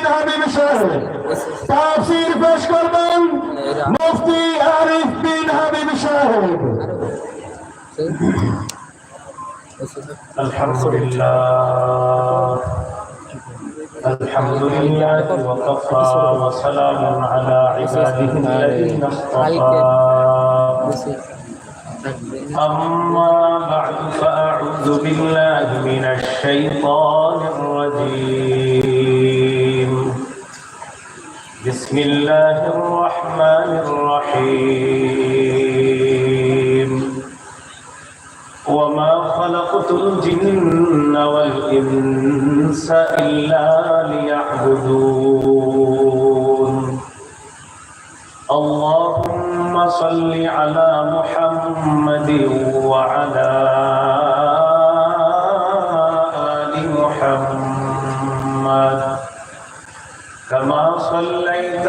বিন হাবিব সাহেব তাফসীর পেশ করবেন মুফতি আরিফ বিন হাবিব সাহেব الحمد لله الحمد لله وكفى وسلام على عباده الذين اصطفى أما بعد فأعوذ بالله من الشيطان الرجيم بسم الله الرحمن الرحيم. وما خلقت الجن والإنس إلا ليعبدون. اللهم صل على محمد وعلى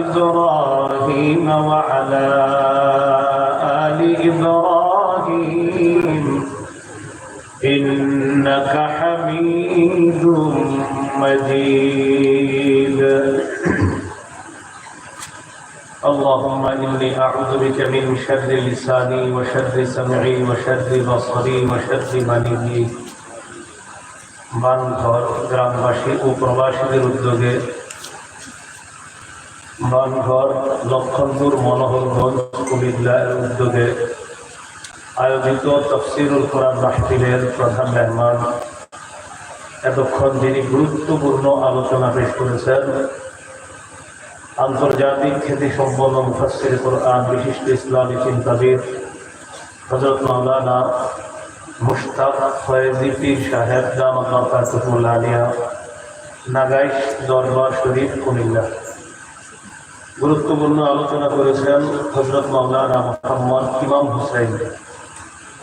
إبراهيم وعلى آل إبراهيم إنك حميد مجيد اللهم إني أعوذ بك من شر لساني وشر سمعي وشر بصري وشر مني বানঘর গ্রামবাসী ও প্রবাসীদের উদ্যোগে বানঘর, লক্ষণপুর মনোহরগঞ্জ কুমিল্লার উদ্যোগে আয়োজিত তফসিরুল কোরআন মাহফিলের প্রধান মেহমান। এতক্ষণ যিনি গুরুত্বপূর্ণ আলোচনা পেশ করেছেন, আন্তর্জাতিক খ্যাতি সম্পন্ন মুফাসির কোরআন বিশিষ্ট ইসলামী চিন্তাবিদ হজরত মাওলানা মুশতাক ফয়েজি সাহেব জামাত মাকাতুল্লাহ নাগাইশ দরবার শরীফ কুমিল্লা। গুরুত্বপূর্ণ আলোচনা করেছেন হজরত মাওলানা মোহাম্মদ ইমাম হুসাইন,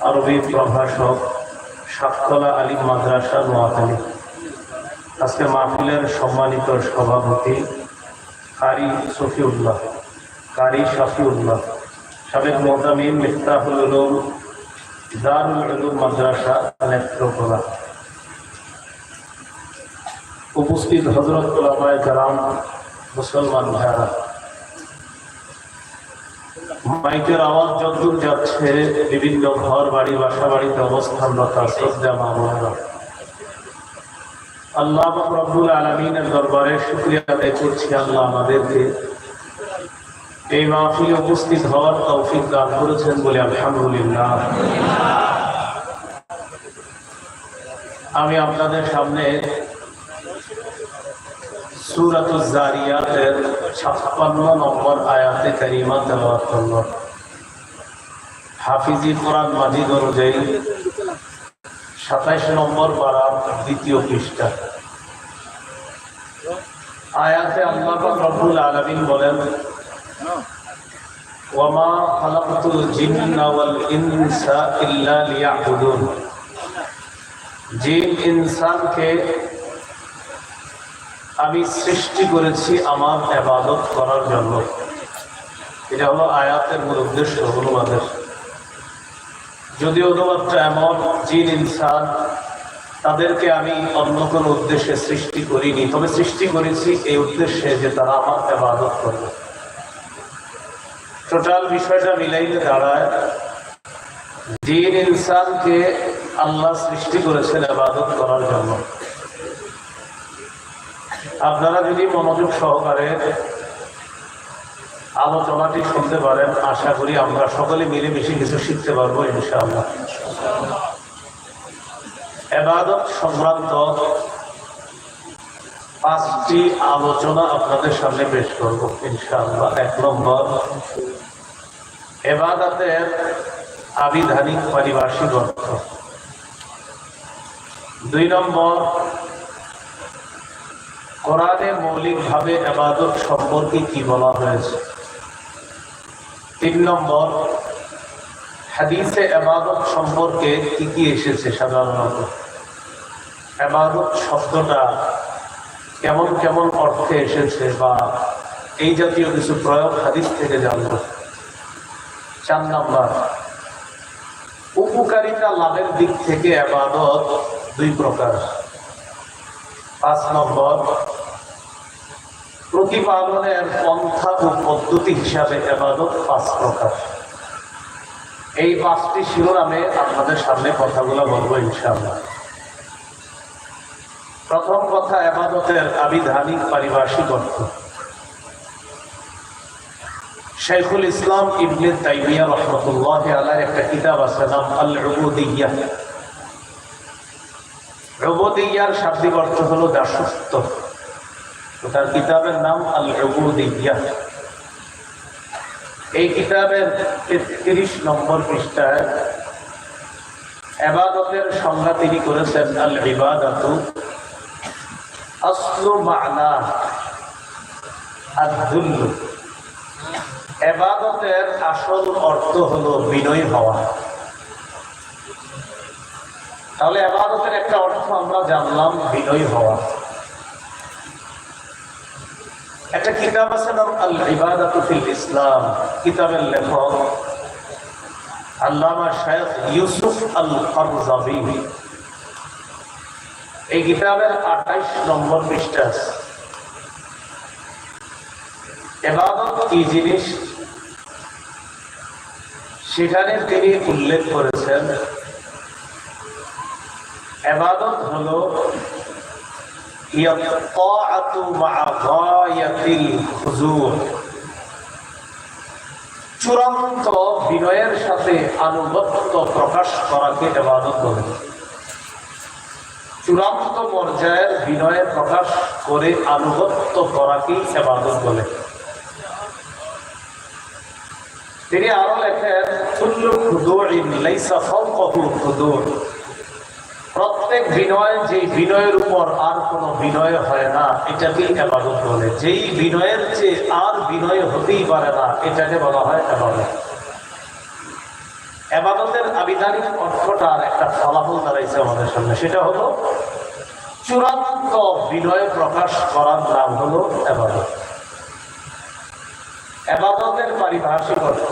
আরবি প্রভাষক শাকতলা আলী মাদ্রাসা নোয়াখালী। আজকে মাহফিলের সম্মানিত সভাপতি কারি সফিউল্লাহ কারি শাফিউল্লাহ, সাবেক মোহতামিম মিফতাহুল দারুল মাদ্রাসা নেত্রকোলা উপস্থিত হজরত ওলামায় কারাম, মুসলমান ভাইরা। মাইকের আওয়াজ যতদূর যাচ্ছে, বিভিন্ন ঘর বাড়ি, বাসা বাড়িতে অবস্থানরত শ্রদ্ধা আল্লাহ রব্বুল আলমিনের দরবারে শুক্রিয়া আদায় করছি আল্লাহ আমাদেরকে। এই মাহফিলে উপস্থিত হওয়ার তৌফিক দান করেছেন বলে আলহামদুলিল্লাহ। আমি আপনাদের সামনে সুরাত জারিয়াতের ছাপ্পান্ন নম্বর আয়াতে কারিমা তেলাওয়াত করল। হাফিজি কোরআন মাজিদ অনুযায়ী সাতাইশ নম্বর পাড়ার দ্বিতীয় পৃষ্ঠা। আয়াতে আল্লাহ রব্বুল আলমিন বলেন, ওয়ামা খালাকতুল জিন্না ওয়াল ইনসা ইল্লা লিয়াবুদুন। জিন ইনসানকে আমি সৃষ্টি করেছি আমার এবাদত করার জন্য। এটা হলো আয়াতের মূল উদ্দেশ্য, অনুবাদের। যদি অনুবাদটা এমন জিন, ইনসান, তাদেরকে আমি অন্য কোনো উদ্দেশ্যে সৃষ্টি করিনি, তবে সৃষ্টি করেছি এই উদ্দেশ্যে যে তারা আমার এবাদত করবে। টোটাল বিষয়টা মিলাইতে দাঁড়ায়, জিন, ইনসানকে আল্লাহ সৃষ্টি করেছেন আবাদত করার জন্য। আপনারা যদি মনোযোগ সহকারে আলোচনাটি শুনতে পারেন, আশা করি আমরা সকলে মিলেমিশে কিছু শিখতে পারব ইনশাআল্লাহ। এবাদত সংক্রান্ত পাঁচটি আলোচনা আপনাদের সামনে পেশ করব ইনশাআল্লাহ। এক নম্বর, এবাদতের আবিধানিক পারিভাষিক অর্থ। দুই নম্বর কোরআনে মৌলিকভাবে এবাদত সম্পর্কে কি বলা হয়েছে? তিন নম্বর, হাদিসে এবাদত সম্পর্কে কি কি এসেছে সাধারণত? এবাদত শব্দটা কেমন কেমন অর্থে এসেছে বা এই জাতীয় কিছু প্রয়োগ হাদিস থেকে জানব। চার নম্বর, উপকারিতা লাভের দিক থেকে আবাদত দুই প্রকার। পাঁচ নম্বর প্রতিপালনের পন্থা ও পদ্ধতি হিসাবে আবাদত পাঁচ প্রকার। এই পাঁচটি শিরোনামে আপনাদের সামনে কথাগুলো বলব ইনশাআল্লাহ। প্রথম কথা আবাদতের আবিধানিক পারিভাষিক অর্থ। শেখুল ইসলাম ইবনে তাইমিয়া রহমতুল্লাহ আলার একটা কিতাব আছে, নাম আল রুবুদিয়া রুবুদিয়ার শাব্দিক অর্থ হলো দাসত্ব। তার কিতাবের নাম আল রুবুদিয়া এই কিতাবের তেত্রিশ নম্বর পৃষ্ঠায় এবাদতের সংজ্ঞা তিনি করেছেন আল ইবাদাতু মানা এবাদতের আসল অর্থ হলো বিনয় হওয়া। তাহলে এবাদতের একটা অর্থ আমরা জানলাম, বিনয় হওয়া। একটা কিতাব আছে নাম আল ইবাদাতু ইসলাম, কিতাবের লেখক আল্লামা শেখ ইউসুফ আল কারজাবি এই কিতাবের আঠাইশ নম্বর পৃষ্ঠা এবাদত কি জিনিস? সেখানে তিনি উল্লেখ করেছেন, এবাদত হলো চূড়ান্ত বিনয়ের সাথে আনুগত্য প্রকাশ করাকে এবাদত বলে। চূড়ান্ত পর্যায়ের বিনয় প্রকাশ করে আনুগত্য করাকেই এবাদত বলে। তিনি আরও লেখেন প্রত্যেক বিনয় যে বিনয়ের উপর আর কোনো বিনয় হয় না এটাকেই এবাদত বলে। যেই বিনয়ের চেয়ে আর বিনয় হতেই পারে না, এটাকে বলা হয় এবাদত। এবাদতের আবিধানিক অর্থটার একটা ফলাফল দাঁড়াইছে আমাদের সামনে। সেটা হলো, চূড়ান্ত বিনয় প্রকাশ করার নাম হলো এবাদত। এবাদতের পারিভাষিক অর্থ।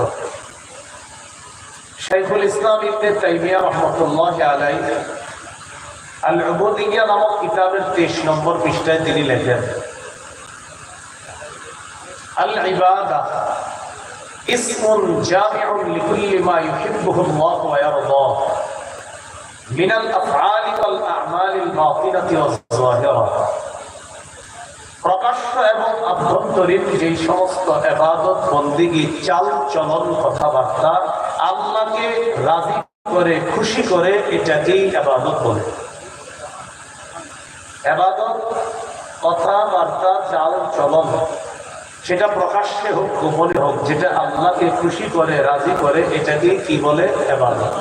শেখুল ইসলাম ইবনে তাইমিয়া রহমতুল্লাহ আলাই আল উবুদিয়া নামক কিতাবের তেইশ নম্বর পৃষ্ঠায় তিনি লেখেন আল ইবাদা اسم جامع لكل ما يحبه الله ويرضاه من الافعال والاعمال الباطنه والظاهره প্রকাশ্য এবং আভ্যন্তরীণ যে সমস্ত এবাদত বন্দিগি চাল চলন কথাবার্তা আল্লাহকে রাজি করে খুশি করে এটাকেই এবাদত বলে এবাদত কথাবার্তা চাল চলন সেটা প্রকাশ্যে হোক, গোপনে হোক, যেটা আল্লাহকে খুশি করে, রাজি করে এটাকে কি বলে এবাদত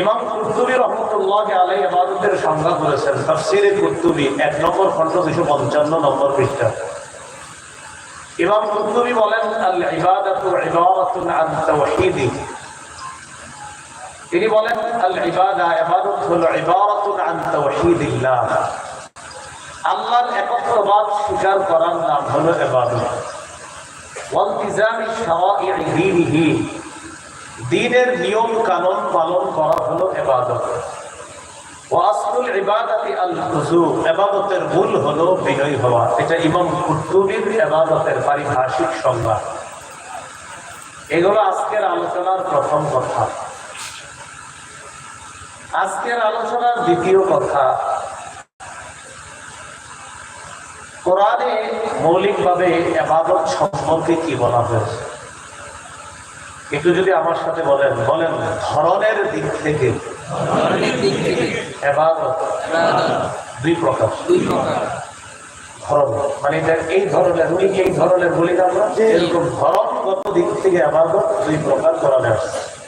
ইমাম কুর্তুবী রহমতুল্লাহ আলাই এবাদতের সংজ্ঞা করেছেন তাফসিরে কুর্তুবী, এক নম্বর খন্ড দুশো পঞ্চান্ন নম্বর পৃষ্ঠা। ইমাম কুর্তুবী বলেন তিনি বলেন আল্লাহর একত্রবাদ স্বীকার করার নাম হলো ইবাদত ওয়ালতিজামি নিয়ম কানুন পালন করা হলো এবাদত। মূল বিনয় হওয়া। এটা পারিভাষিক সংজ্ঞা। এগুলো আজকের আলোচনার প্রথম কথা। আজকের আলোচনার দ্বিতীয় কথা কোরআনে মৌলিকভাবে এবাদত সম্পর্কে কি বলা হয়েছে? একটু যদি আমার সাথে বলেন বলেন ধরনের দিক থেকে। এবাদত। দুই প্রকার। ধরন। মানে এই ধরনের উনি এই ধরনের বলি না আমরা এরকম ধরনগত দিক থেকে আবাদত দুই প্রকার কোরআনে আসছে।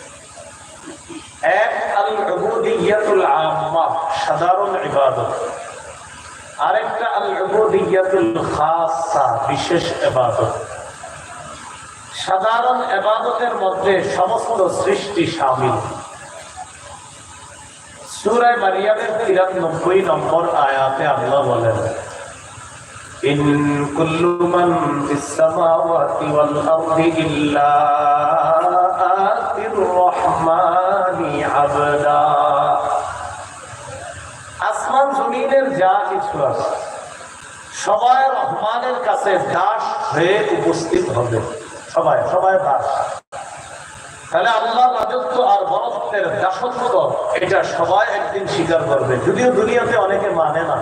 সাধারণ এবাদতের মধ্যে সমস্ত সৃষ্টি সামিল। সুরায় মারিয়ামের তিরানব্বই নম্বর আয়াতে আল্লাহ বলেন, ইন কুল্লু মান ফিস সামাওয়াতি ইল্লা সবাই রহমানের কাছে দাস হয়ে উপস্থিত হবে। সবাই সবাই দাস। তাহলে আল্লাহ রাজত্ব আর বরত্বের দাসত্ব এটা সবাই একদিন স্বীকার করবে। যদিও দুনিয়াতে অনেকে মানে না।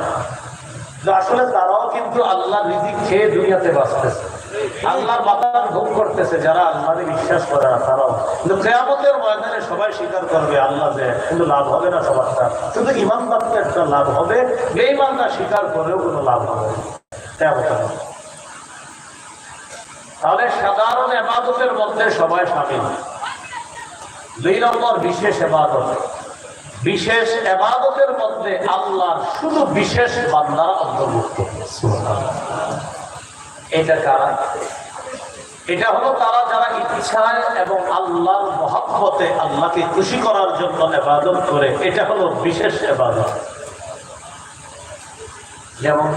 আসলে তারাও কিন্তু আল্লাহ রিজিক খেয়ে দুনিয়াতে বাঁচতেছে। আল্লাহর বাতার ভোগ করতেছে, যারা আল্লাহরে বিশ্বাস করে না, তারাও। কিন্তু কেয়ামতের ময়দানে সবাই স্বীকার করবে আল্লাহ যে, কিন্তু লাভ হবে না সবারটা। শুধু ইমানদারটা একটা লাভ হবে বেঈমানটা স্বীকার করেও কোনো লাভ হবে কেয়ামতের তাহলে সাধারণ এবাদতের মধ্যে সবাই সামিল। দুই নম্বর বিশেষ এবাদত। বিশেষ এবাদতের মধ্যে আল্লাহর শুধু বিশেষ বান্দারা অন্তর্ভুক্ত। এটা কারা এটা হলো তারা যারা ইচ্ছায় এবং আল্লাহর মহাব্বতে আল্লাহকে খুশি করার জন্য এবাদত করে এটা হলো বিশেষ এবাদত যেমন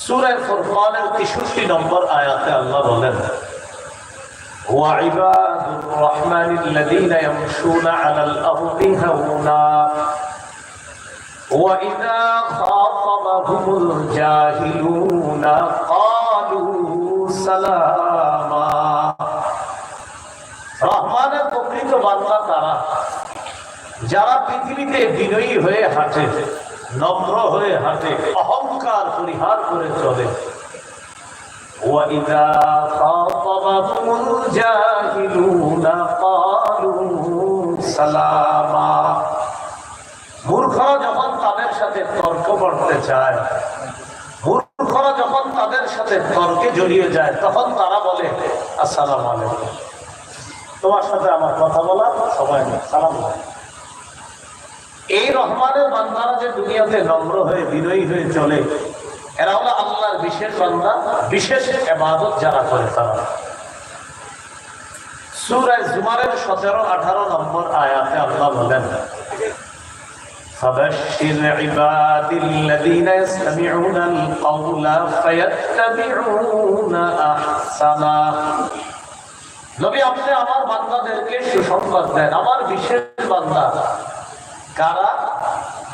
সুরায় ফুরকানের তেষট্টি নম্বর আয়াতে আল্লাহ বলেন وعباد الرحمن الذين يمشون على الأرض هونا وإذا خاطبهم الجاهلون قالوا سلاما রহমানের প্রকৃত বান্দা তারা যারা পৃথিবীতে বিনয়ী হয়ে হাঁটে নম্র হয়ে হাঁটে অহংকার পরিহার করে চলে وإذا خاطبهم الجاهلون قالوا سلاما করতে চায়। মূর্খরা যখন তাদের সাথে তর্কে জড়িয়ে যায়, তখন তারা বলে, আসসালাম আলাইকুম। তোমার সাথে আমার কথা বলা নেই। সালাম এই রহমানের বান্দারা যে দুনিয়াতে নম্র হয়ে, বিনয়ী হয়ে চলে, এরা হলো আল্লাহর বিশেষ বান্দা, বিশেষ এবাদত যারা করে তারা। সুরায় জুমারের সতেরো আঠারো নম্বর আয়াতে আল্লাহ বলেন فبشر عباد الذين يستمعون القول فيتبعون احسنا নবী আপনি আমার বান্দাদেরকে সুসংবাদ দেন আমার বিশেষ বান্দা কারা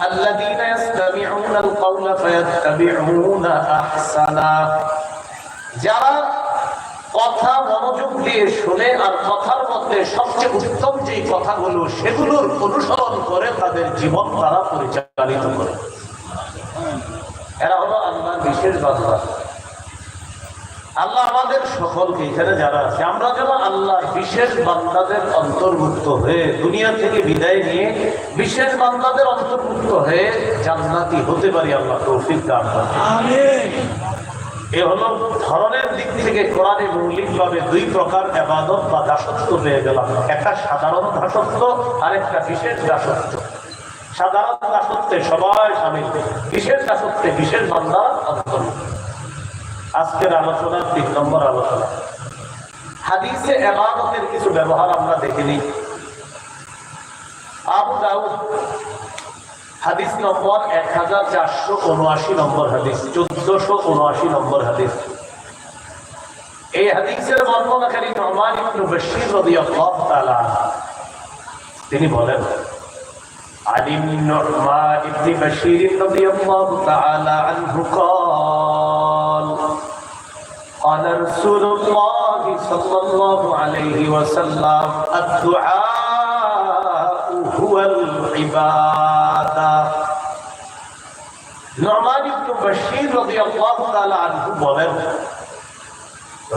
الذين يستمعون القول فيتبعون احسنا যারা কথা মনোযোগ দিয়ে শুনে আর কথার মধ্যে সবচেয়ে উত্তম যে কথাগুলো সেগুলোর অনুসরণ করে তাদের জীবন তারা পরিচালিত করে। এরা হলো আল্লাহর বিশেষ বান্দা। আল্লাহ আমাদের সকলকে এখানে যারা আছে, আমরা যেন আল্লাহ বিশেষ বান্দাদের অন্তর্ভুক্ত হয়ে দুনিয়া থেকে বিদায় নিয়ে বিশেষ বান্দাদের অন্তর্ভুক্ত হয়ে জান্নাতি হতে পারি আল্লাহ তৌফিক দান করেন। এ হলো ধরনের দিক থেকে কোরআনে মৌলিকভাবে দুই প্রকার এবাদত বা দাসত্ব পেয়ে গেলাম। একটা সাধারণ দাসত্ব আর একটা বিশেষ দাসত্ব। সাধারণ দাসত্বে সবাই সামিল। বিশেষ দাসত্বে বিশেষ বান্দা অন্তর্ভুক্ত। আজকের আলোচনার তিন নম্বর আলোচনা। হাদিসে এবাদতের কিছু ব্যবহার আমরা দেখিনি। আবু দাউদ হাদিস নম্বর এক হাজার চারশো উনআশি নম্বর হাদিস চোদ্দশো উনআশি নম্বর হাদিস এই হাদিসের বর্ণনাকারী নমান ইবনে বশীর রাদিয়াল্লাহু তাআলা তিনি বলেন عن النعمان بن بشير رضي الله تعالى عنه قال قال رسول الله صلى الله عليه وسلم الدعاء هو العبادة নরমান ইবনু বশীর রাদিয়াল্লাহু তাআলা বলেন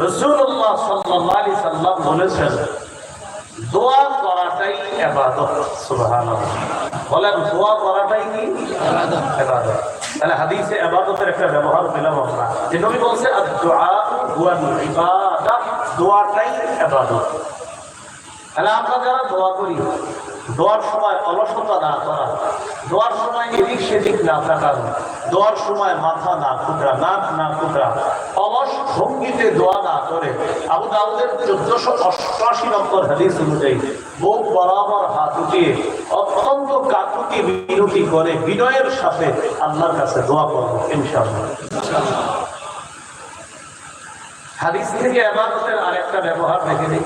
রাসূলুল্লাহ সাল্লাল্লাহু আলাইহি সাল্লাম করাটাই ইবাদত সুবহানাল্লাহ। দোয়া করাটাই কি? তাহলে হাদিসে ইবাদতের একটা ব্যবহার পেলাম আমরা। যে নবী বলছে আদ-দুআ তাহলে আমরা দোয়া করি দোয়ার সময় অলসতা না করা দোয়ার সময় এদিক সেদিক না থাকা দোয়ার সময় মাথা না কুটরা নাক না কুটরা অলস ভঙ্গিতে দোয়া না করে। আবু দাউদের চোদ্দশো অষ্টআশি নম্বর হাদিস অনুযায়ী, বুক বরাবর হাত উঠিয়ে, অত্যন্ত কাকুতি বিনতি করে বিনয়ের সাথে আল্লাহর কাছে দোয়া করব, ইনশাআল্লাহ। হাদিস থেকে এবাদতের আরেকটা ব্যবহার দেখে নিই।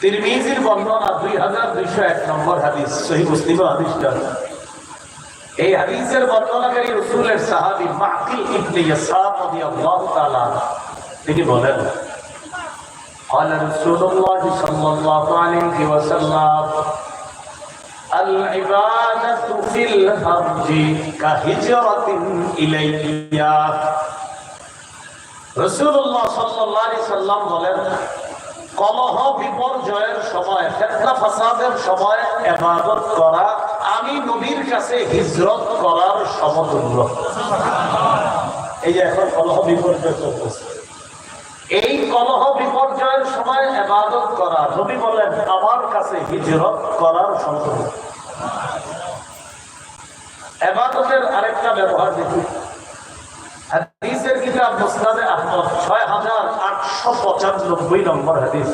তিরমিজির বর্ণনা দুই হাজার দুইশো এক নম্বর হাদিস, সহি মুসলিম হাদিসটা। এই হাদিসের বর্ণনাকারী রসুলের সাহাবি মাকিল ইবনে ইয়াসার রাদিয়াল্লাহু তাআলা তিনি বলেন قال رسول الله صلى الله عليه وسلم العبادة في الحرج كهجرة إلي রসুল্লাহ সাল্লাল্লাহু আলাইহি সাল্লাম বলেন কলহ বিপর্যয়ের সময় ফেতনা ফাসাদের সময় ইবাদত করা আমি নবীর কাছে হিজরত করার সমতুল্য। এই যে এখন কলহ বিপর্যয় চলতেছে। এই কলহ বিপর্যয়ের সময় ইবাদত করা, নবী বলেন আমার কাছে হিজরত করার সমতুল্য। ইবাদতের আরেকটা ব্যবহার দেখি। হাদিসের কিতাব মুসনাদে আহমদ, ছয় হাজার আটশো পঁচানব্বই নম্বর হাদিস।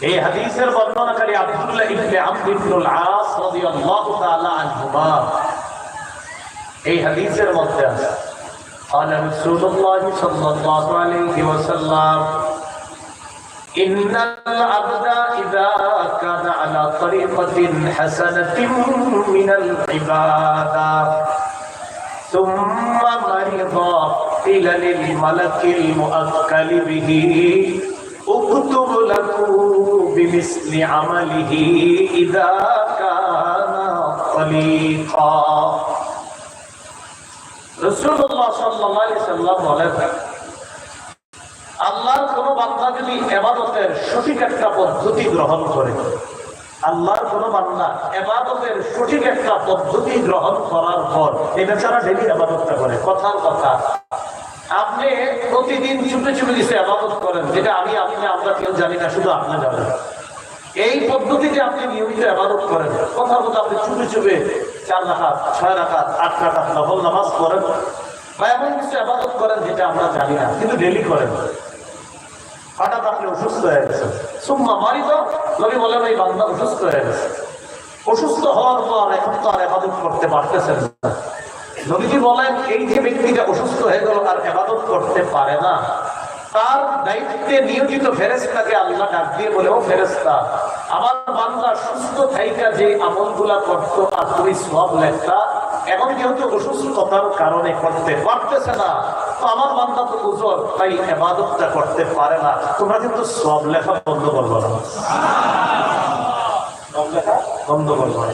এই হাদিসের বর্ণনাকারী আব্দুল্লাহ ইবনে আমর ইবনুল আস রাদিয়াল্লাহু তাআলা আনহুমা এই হাদিসের মধ্যে আছে قال رسول الله صلى الله عليه وسلم إن العبد إذا كان على طريقة حسنة من العبادة ثم مرض قيل للملك المؤكل به اكتب له بمثل عمله إذا كان طليقا রসুল্লাহ সাল্লাহ সাল্লাম বলেন আল্লাহর কোন বান্দা যদি এবাদতের সঠিক একটা পদ্ধতি গ্রহণ করে আল্লাহর কোন বান্দা এবাদতের সঠিক একটা পদ্ধতি গ্রহণ করার পর এই বেচারা ডেলি এবাদতটা করে কথার কথা আপনি প্রতিদিন ছুটে ছুটে দিছে, আবাদত করেন। যেটা আমি আপনি আমরা কেউ জানি না, শুধু আপনি জানেন। এই পদ্ধতিতে আপনি নিয়মিত আবাদত করেন। কথার কথা আপনি চুপে চুপে চার রাখাত, ছয় রাখাত, আট রাখাত নফল নামাজ করেন বা এমন কিছু আবাদত করেন যেটা আমরা জানি না, কিন্তু ডেলি করেন। হঠাৎ আপনি অসুস্থ হয়ে গেছেন। সুম্মা মারি তো নবী বলেন ওই বান্দা অসুস্থ হয়ে গেছে। অসুস্থ হওয়ার পর এখন তো আর আবাদত করতে পারতেছেন না। নবীজি বলেন, এই যে ব্যক্তিটা অসুস্থ হয়ে গেল, আর আবাদত করতে পারে না। তার দায়িত্বে নিয়োজিত ফেরেস্তাকে আল্লাহ ডাক দিয়ে বলে, ও ফেরেস্তা আমার বান্দা সুস্থ থাইকা যে আমলগুলা করতো আর তুমি সব লেখা এখন যেহেতু অসুস্থতার কারণে করতে পারতেছে না, তো আমার বান্দা তো উজর, তাই এবাদতটা করতে পারে না। তোমরা কিন্তু সব লেখা বন্ধ করব না। সব লেখা বন্ধ করব না।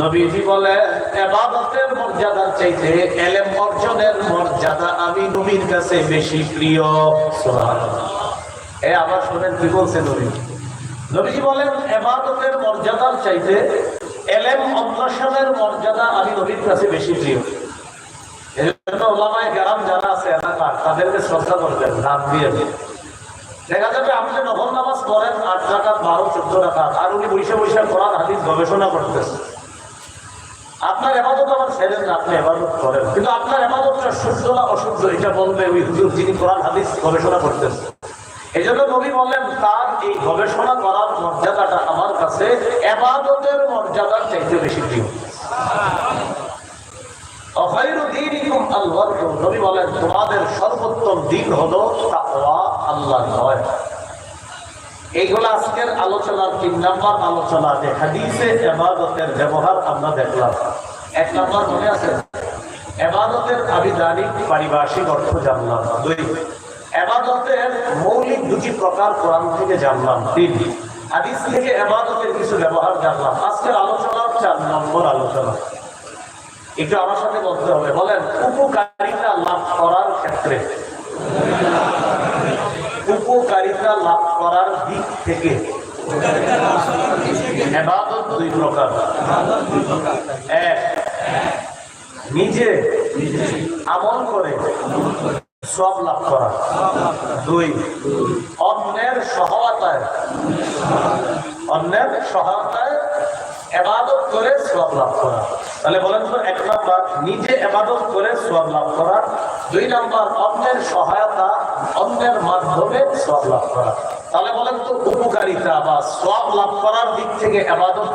নবীজি বলে, এবাদতের মর্যাদার চাইতে এলেম অর্জনের মর্যাদা আমি নবীর কাছে বেশি প্রিয়। এ আবার শুনেন কি বলছে নবী নবীজি বলেন, এবাদতের মর্যাদার চাইতে এলেম অন্বেষণের মর্যাদা আমি নবীর কাছে বেশি প্রিয়। যারা আছে তাদেরকে শ্রদ্ধা করবেন নাম দিয়ে দেখা যাবে আপনি নফল নামাজ পড়েন, আট টাকা বারো, চোদ্দ টাকা আর উনি বৈশা বৈশা কোরআন, হাদিস গবেষণা করতেছে আপনার এবাদত আমার ছেড়েন না, আপনি এবাদত করেন। কিন্তু আপনার এবাদতটা শুদ্ধ না অশুদ্ধ এটা বলবে ওই হুজুর যিনি কোরআন, হাদিস গবেষণা করতেছে এই জন্য নবী বললেন, তার এই গবেষণা করার মর্যাদাটা আমার কাছে এবাদতের মর্যাদার চাইতে বেশি প্রিয়। আল্লাহর নবী বলেন, তোমাদের সর্বোত্তম দিন হলো তাকওয়া, আল্লাহর ভয় এইগুলো আজকের আলোচনার তিন নম্বর আলোচনা যে হাদিসে এবাদতের ব্যবহার আমরা দেখলাম। এক নম্বর মনে আছে? এবাদতের আবিধানিক পারিভাষিক অর্থ জানলাম দুই এবাদতের মৌলিক দুটি প্রকার কোরআন থেকে জানলাম। তিন, হাদিস থেকে এবাদতের কিছু ব্যবহার জানলাম। আজকের আলোচনার চার নম্বর আলোচনা। একটু আমার সাথে বলতে হবে। বলেন, উপকারিতা লাভ করার ক্ষেত্রে উপকারিতা লাভ করার দিক থেকে। দুই প্রকার। এক, নিজে আমল করে সব লাভ করা। দুই, অন্যের সহায়তায় অন্যের সহায়তায় এবাদত করে সব লাভ করা। তাহলে বলেন তো, এক নাম্বার, নিজে এবাদত করে সব লাভ করা। দুই নাম্বার, অন্যের সহায়তা অন্যের মাধ্যমে সব লাভ করা। তাহলে বলেন তো, উপকারিতা বা সব লাভ করার দিক থেকে আবাদত